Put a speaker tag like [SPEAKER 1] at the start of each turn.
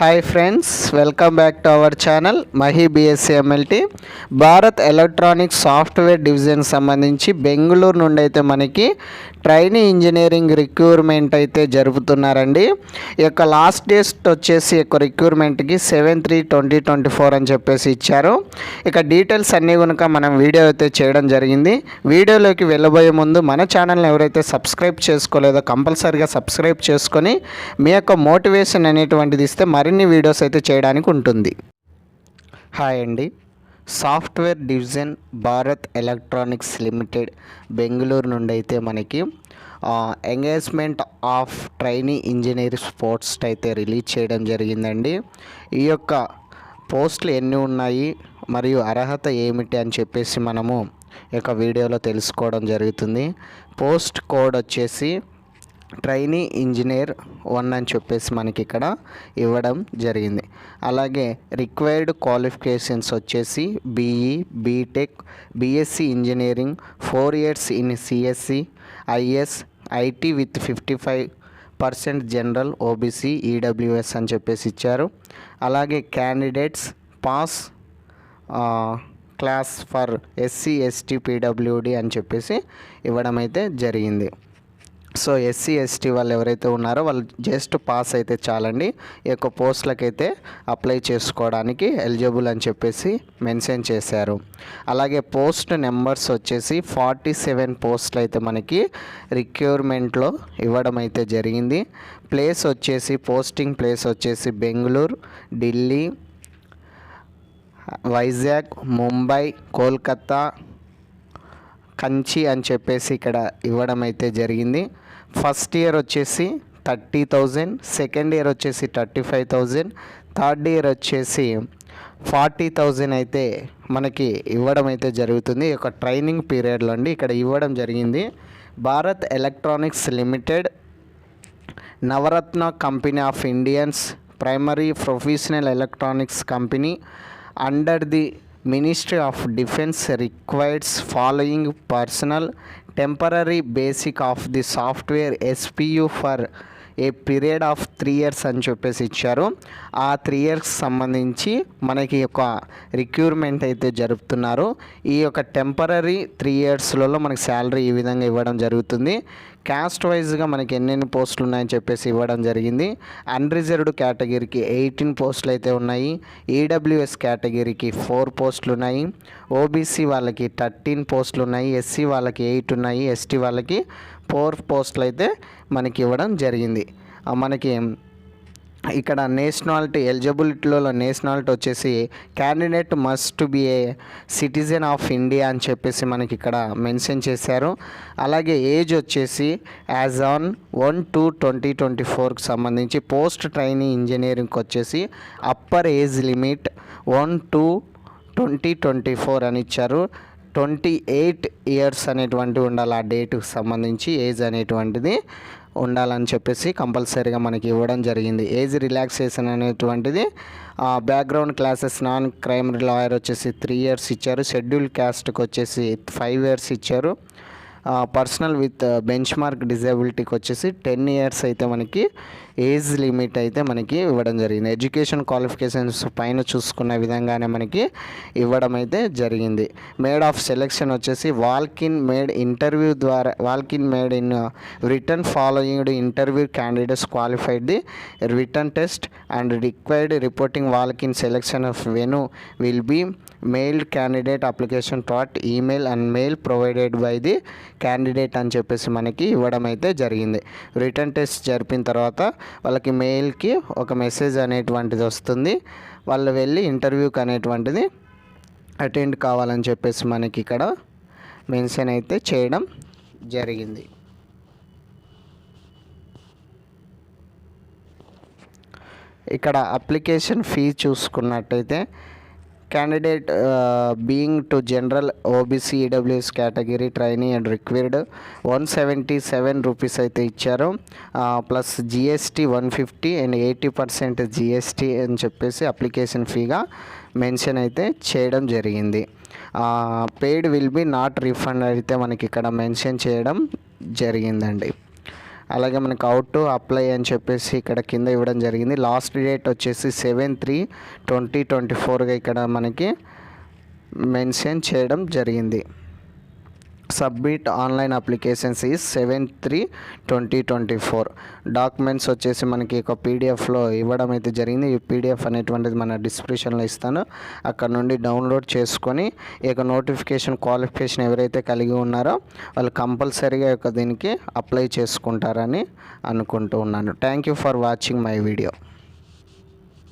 [SPEAKER 1] Hi friends welcome back to our channel Mahi BSc MLT Bharat electronic software division సంబంధించి బెంగళూరు నుండి అయితే మనకి trainee engineering recruitment అయితే జరుపుతున్నారండి. ఈ యొక్క లాస్ట్ డేట్ వచ్చేసి యొక్క రిక్రూట్మెంట్కి seven three twenty twenty four అని చెప్పేసి ఇచ్చారు. ఇక డీటెయిల్స్ అన్నీ కనుక మనం వీడియో అయితే చేయడం జరిగింది. వీడియోలోకి వెళ్ళబోయే ముందు మన ఛానల్ని ఎవరైతే సబ్స్క్రైబ్ చేసుకోలేదో కంపల్సరీగా సబ్స్క్రైబ్ చేసుకొని మీ యొక్క మోటివేషన్ అనేటువంటిది ఇస్తే మరిన్ని వీడియోస్ అయితే చేయడానికి ఉంటుంది. హాయ్ అండి. Software division Bharat electronics limited Bengaluru నుండి అయితే మనకి engagement of trainee engineer sports అయితే రిలీజ్ చేయడం జరిగిందండి. ఈ యొక్క పోస్టులు ఎన్ని ఉన్నాయి మరియు అర్హత ఏమిటి అని చెప్పేసి మనము ఈ యొక్క వీడియోలో తెలుసుకోవడం జరుగుతుంది. పోస్ట్ కోడ్ వచ్చేసి ట్రైనీ ఇంజనీర్ వన్ అని చెప్పేసి మనకి ఇక్కడ ఇవ్వడం జరిగింది. అలాగే రిక్వైర్డ్ క్వాలిఫికేషన్స్ వచ్చేసి BE BTech BSc engineering four years in CSC IS IT with fifty five percent general OBC EWS అని చెప్పేసి ఇచ్చారు. అలాగే candidates pass class for SC ST PWD అని చెప్పేసి ఇవ్వడం అయితే జరిగింది. సో ఎస్సీ ఎస్టీ వాళ్ళు ఎవరైతే ఉన్నారో వాళ్ళు జస్ట్ పాస్ అయితే చాలండి. ఈ యొక్క పోస్టులకైతే అప్లై చేసుకోవడానికి ఎలిజిబుల్ అని చెప్పేసి మెన్షన్ చేశారు. అలాగే పోస్ట్ నెంబర్స్ వచ్చేసి ఫార్టీ సెవెన్ పోస్టులు అయితే మనకి రిక్యూర్మెంట్లో ఇవ్వడం అయితే జరిగింది. ప్లేస్ వచ్చేసి పోస్టింగ్ ప్లేస్ వచ్చేసి బెంగళూరు ఢిల్లీ వైజాగ్ ముంబై కోల్కతా కంచి అని చెప్పేసి ఇక్కడ ఇవ్వడం అయితే జరిగింది. ఫస్ట్ ఇయర్ వచ్చేసి థర్టీ థౌజండ్ సెకండ్ ఇయర్ వచ్చేసి thirty five thousand third year వచ్చేసి ఫార్టీ థౌజండ్ అయితే మనకి ఇవ్వడం అయితే జరుగుతుంది. ఒక ట్రైనింగ్ పీరియడ్లో అండి ఇక్కడ ఇవ్వడం జరిగింది. Bharat electronics limited Navratna company of Indians primary professional electronics company under the Ministry of Defense requires following personal temporary basic of the software SPU for a period of three years అని చెప్పేసి ఇచ్చారు. ఆ three years సంబంధించి మనకి ఒక recruitment అయితే జరుపుతున్నారు. ఈ యొక్క టెంపరీ త్రీ ఇయర్స్లలో మనకి శాలరీ ఈ విధంగా ఇవ్వడం జరుగుతుంది. క్యాస్ట్ వైజ్గా మనకి ఎన్నెన్ని పోస్టులు ఉన్నాయని చెప్పేసి ఇవ్వడం జరిగింది. అన్రిజర్వ్డ్ కేటగిరీకి ఎయిటీన్ పోస్టులు అయితే ఉన్నాయి. ఈడబ్ల్యూఎస్ కేటగిరీకి ఫోర్ పోస్టులు ఉన్నాయి. ఓబీసీ వాళ్ళకి థర్టీన్ పోస్టులు ఉన్నాయి. ఎస్సీ వాళ్ళకి ఎయిట్ ఉన్నాయి. ఎస్టీ వాళ్ళకి ఫోర్ పోస్టులు అయితే మనకి ఇవ్వడం జరిగింది. మనకి ఇక్కడ నేషనాలిటీ ఎలిజిబిలిటీలో నేషనాలిటీ వచ్చేసి candidate must be a citizen of India అని చెప్పేసి మనకి ఇక్కడ మెన్షన్ చేశారు. అలాగే ఏజ్ వచ్చేసి as on one two twenty twenty ఫోర్కి సంబంధించి పోస్ట్ ట్రైనింగ్ ఇంజనీరింగ్కి వచ్చేసి upper age limit one two twenty twenty four అని ఇచ్చారు. ట్వంటీ ఎయిట్ ఇయర్స్ అనేటువంటి ఉండాలి. ఆ డేట్కి సంబంధించి ఏజ్ అనేటువంటిది ఉండాలని చెప్పేసి కంపల్సరీగా మనకి ఇవ్వడం జరిగింది. ఏజ్ రిలాక్సేషన్ అనేటువంటిది background classes non crime lawyer వచ్చేసి త్రీ ఇయర్స్ ఇచ్చారు. షెడ్యూల్ క్యాస్ట్కి వచ్చేసి ఫైవ్ ఇయర్స్ ఇచ్చారు. పర్సనల్ విత్ బెంచ్ మార్క్ డిజేబిలిటీకి వచ్చేసి టెన్ ఇయర్స్ అయితే మనకి ఏజ్ లిమిట్ అయితే మనకి ఇవ్వడం జరిగింది. ఎడ్యుకేషన్ క్వాలిఫికేషన్స్ పైన చూసుకున్న విధంగానే మనకి ఇవ్వడం అయితే జరిగింది. మేడ్ ఆఫ్ సెలెక్షన్ వచ్చేసి వాల్కిన్ మేడ్ ఇంటర్వ్యూ ద్వారా walk in made in return following interview candidates qualified the return test and required reporting walk in selection of venue will be mailed candidate application dot email and mail provided by the candidate అని చెప్పేసి మనకి ఇవ్వడం అయితే జరిగింది. Return test జరిపిన తర్వాత వాళ్ళకి మెయిల్కి ఒక మెసేజ్ అనేటువంటిది వస్తుంది. వాళ్ళు వెళ్ళి ఇంటర్వ్యూకి అనేటువంటిది అటెండ్ కావాలని చెప్పేసి మనకి ఇక్కడ మెన్షన్ అయితే చేయడం జరిగింది. ఇక్కడ అప్లికేషన్ ఫీ చూసుకున్నట్టయితే candidate being to general OBC EWS category training and required one seventy seven rupees అయితే ఇచ్చారు. Plus GST one fifty and eighty percent GST అని చెప్పేసి అప్లికేషన్ ఫీగా మెన్షన్ అయితే చేయడం జరిగింది. Paid will be not refund అయితే మనకి ఇక్కడ మెన్షన్ చేయడం జరిగిందండి. అలాగే మనకు అవుట్ టు అప్లై అని చెప్పేసి ఇక్కడ కింద ఇవ్వడం జరిగింది. లాస్ట్ డేట్ వచ్చేసి సెవెన్ త్రీ ట్వంటీ ట్వంటీ ఫోర్గా ఇక్కడ మనకి మెన్షన్ చేయడం జరిగింది. సబ్మిట్ ఆన్లైన్ అప్లికేషన్స్ ఈ seven three twenty twenty four. Documents వచ్చేసి మనకి ఒక పీడిఎఫ్లో ఇవ్వడం అయితే జరిగింది. ఈ పీడిఎఫ్ అనేటువంటిది మన డిస్క్రిప్షన్లో ఇస్తాను. అక్కడ నుండి డౌన్లోడ్ చేసుకొని ఈ యొక్క నోటిఫికేషన్ క్వాలిఫికేషన్ ఎవరైతే కలిగి ఉన్నారో వాళ్ళు కంపల్సరీగా యొక్క దీనికి అప్లై చేసుకుంటారని అనుకుంటూ ఉన్నాను. Thank you for watching my video.